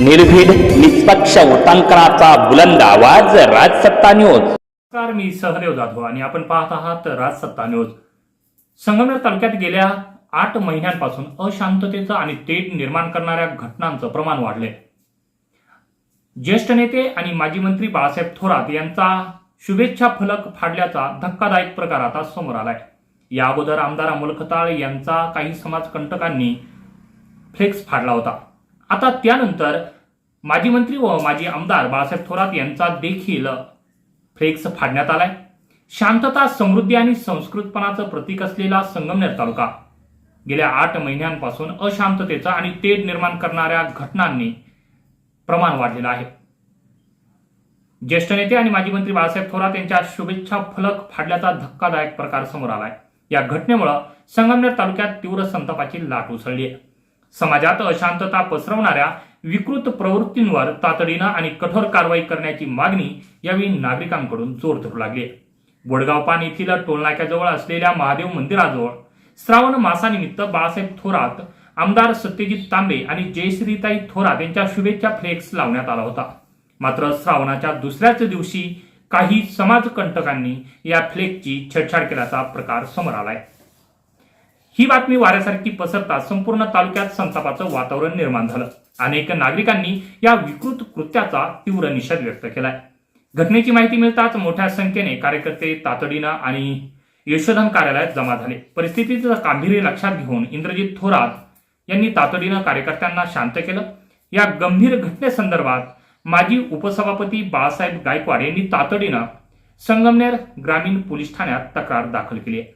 निर्भीड निष्पक्ष उटांकनाचा बुलंद आवाज राजसत्ता न्यूज. नमस्कार मी सहदेव जाधव आणि आपण पाहत आहात राजसत्ता न्यूज. संगमनेर तालुक्यात गेल्या आठ महिन्यांपासून अशांततेचं आणि तेढ निर्माण करणाऱ्या घटनांचं प्रमाण वाढले ज्येष्ठ नेते आणि माजी मंत्री बाळासाहेब थोरात यांचा शुभेच्छा फलक फाडल्याचा धक्कादायक प्रकार आता समोर आलाय. या अगोदर आमदार अमोल खताळ यांचा काही समाजकंटकांनी फ्लेक्स फाडला होता. आता त्यानंतर माजी मंत्री व माजी आमदार बाळासाहेब थोरात यांचा देखील फ्लेक्स फाडण्यात आलाय. शांतता समृद्धी आणि संस्कृतपणाचं प्रतीक असलेला संगमनेर तालुका गेल्या आठ महिन्यांपासून अशांततेचा आणि तेढ निर्माण करणाऱ्या घटनांनी प्रमाण वाढलेलं आहे. ज्येष्ठ नेते आणि माजी मंत्री बाळासाहेब थोरात यांच्या शुभेच्छा फलक फाडल्याचा धक्कादायक प्रकार समोर आलाय. या घटनेमुळं संगमनेर तालुक्यात तीव्र संतापाची लाट उसळली आहे. समाजात अशांतता पसरवणाऱ्या विकृत प्रवृत्तींवर तातडीनं आणि कठोर कारवाई करण्याची मागणी यावेळी नागरिकांकडून जोर धरू लागली. वडगावपान बोडगाव पान येथील टोलनाक्याजवळ असलेल्या महादेव मंदिराजवळ श्रावण मासानिमित्त बाळासाहेब थोरात आमदार सत्यजित तांबे आणि जयश्रीताई थोरात यांच्या शुभेच्छा फ्लेक्स लावण्यात आला होता. मात्र श्रावणाच्या दुसऱ्याच दिवशी काही समाजकंटकांनी या फ्लेक्सची छेडछाड केल्याचा प्रकार समोर आलाय. ही बातमी वाऱ्यासारखी पसरताच संपूर्ण तालुक्यात संतापाचं वातावरण निर्माण झालं. अनेक नागरिकांनी या विकृत कृत्याचा तीव्र निषेध व्यक्त केलाय. घटनेची माहिती मिळताच मोठ्या संख्येने कार्यकर्ते तातडीनं आणि यशोधन कार्यालयात जमा झाले. परिस्थितीचं गांभीर्य लक्षात घेऊन इंद्रजित थोरात यांनी तातडीनं कार्यकर्त्यांना शांत केलं. या गंभीर घटनेसंदर्भात माजी उपसभापती बाळासाहेब गायकवाड यांनी तातडीनं संगमनेर ग्रामीण पोलीस ठाण्यात तक्रार दाखल केली आहे.